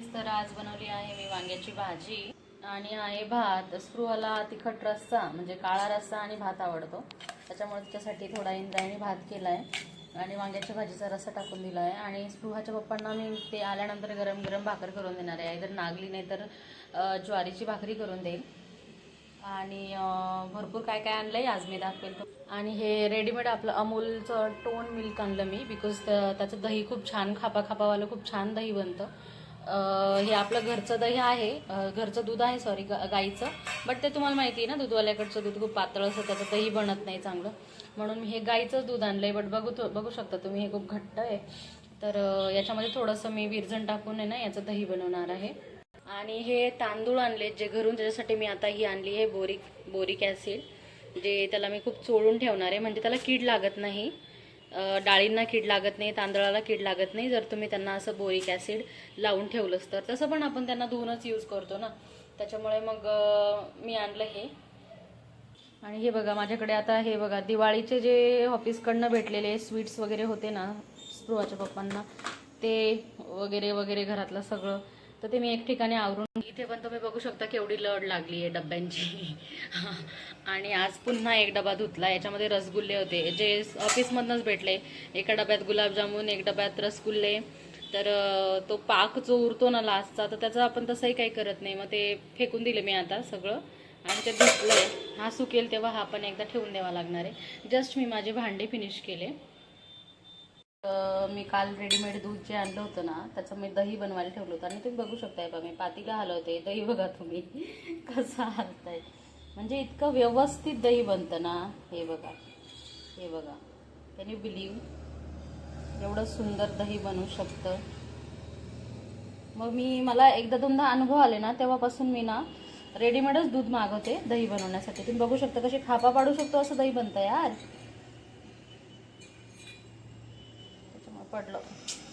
तर आज बनवली आहे मी वांग्याची भाजी आणि आहे भात. स्पृहाला तिखट रस्सा म्हणजे काळा रस्सा आणि भात आवडतो. त्याच्यामुळे त्याच्यासाठी थोडा इंद्रायणी भात केला आहे आणि वांग्याच्या भाजीचा रस्सा टाकून दिला आहे आणि स्पृहाच्या पप्पांना मी ते आल्यानंतर गरम गरम भाकर करून देणार आहे. जर नागली नाही तर ज्वारीची भाकरी करून देईल. आणि भरपूर काय काय आणलंय आज मी दाखवेल आणि हे रेडीमेड आपलं अमूलचं टोन मिल्क आणलं मी बिकॉज त्याचं दही खूप छान खापा खापावालं खूप छान दही बनतं. हे आपलं घरचं दही आहे. घरचं दूध आहे सॉरी गाईचं. बट ते तुम्हाला माहिती आहे ना दूधवाल्याकडचं दूध खूप पातळ असतं त्याचं दही बनत नाही चांगलं. म्हणून मी हे गाईचंच दूध आणलंय बट बघू बघू शकता तुम्ही हे खूप घट्ट आहे. तर याच्यामध्ये थोडंसं मी विरजण टाकून आहे ना याचं दही बनवणार आहे. आणि हे तांदूळ आणले जे घरून त्याच्यासाठी मी आता ही आणली आहे बोरिक बोरिक ॲसिड जे त्याला मी खूप चोळून ठेवणार आहे. म्हणजे त्याला कीड लागत नाही. डाळींना कीड लागत नाही तांदळाला कीड लागत नाही. जर तुम्ही त्यांना असं बोरिक ॲसिड लावून ठेवलंच तर. तसं पण आपण त्यांना धुवूनच यूज करतो ना. त्याच्यामुळे मग मी आणलं हे. आणि हे बघा माझ्याकडे आता हे बघा दिवाळीचे जे ऑफिसकडनं भेटलेले स्वीट्स वगैरे होते ना स्पृहाच्या पप्पांना ते वगैरे वगैरे घरातलं सगळं. तर ते मी एक ठिकाणी आवरून इथे पण तुम्ही बघू शकता केवढी लढ लागली आहे डब्यांची. आणि आज पुन्हा एक डबा धुतला याच्यामध्ये रसगुल्ले होते. जे ऑफिसमधनंच भेटले. एका डब्यात गुलाबजामुन एक डब्यात रसगुल्ले. तर तो पाक जो उरतो ना लास्टचा तर त्याचा आपण तसंही काही करत नाही. मग ते फेकून दिले मी आता सगळं. आणि ते धुतलं हा सुकेल तेव्हा हा पण एकदा ठेवून द्यावा लागणार आहे. जस्ट मी माझे भांडे फिनिश केले. मी काल रेडीमेड दूध जे आणलं होतं ना त्याचं मी दही बनवायला ठेवलं होतं. आणि तुम्ही बघू शकताय बा मी पातीला हलवते दही बघा तुम्ही. कसं हलतंय. म्हणजे इतकं व्यवस्थित दही बनतं ना हे बघा हे बघा. कॅन यू बिलीव एवढं सुंदर दही बनवू शकतं. मग मी मला एकदा दोनदा अनुभव आले ना तेव्हापासून मी ना रेडीमेडच दूध मागवते दही बनवण्यासाठी. तुम्ही बघू शकता कशी खापा पाडू शकतो असं दही बनतं यार त्याच्यामुळे पडलं.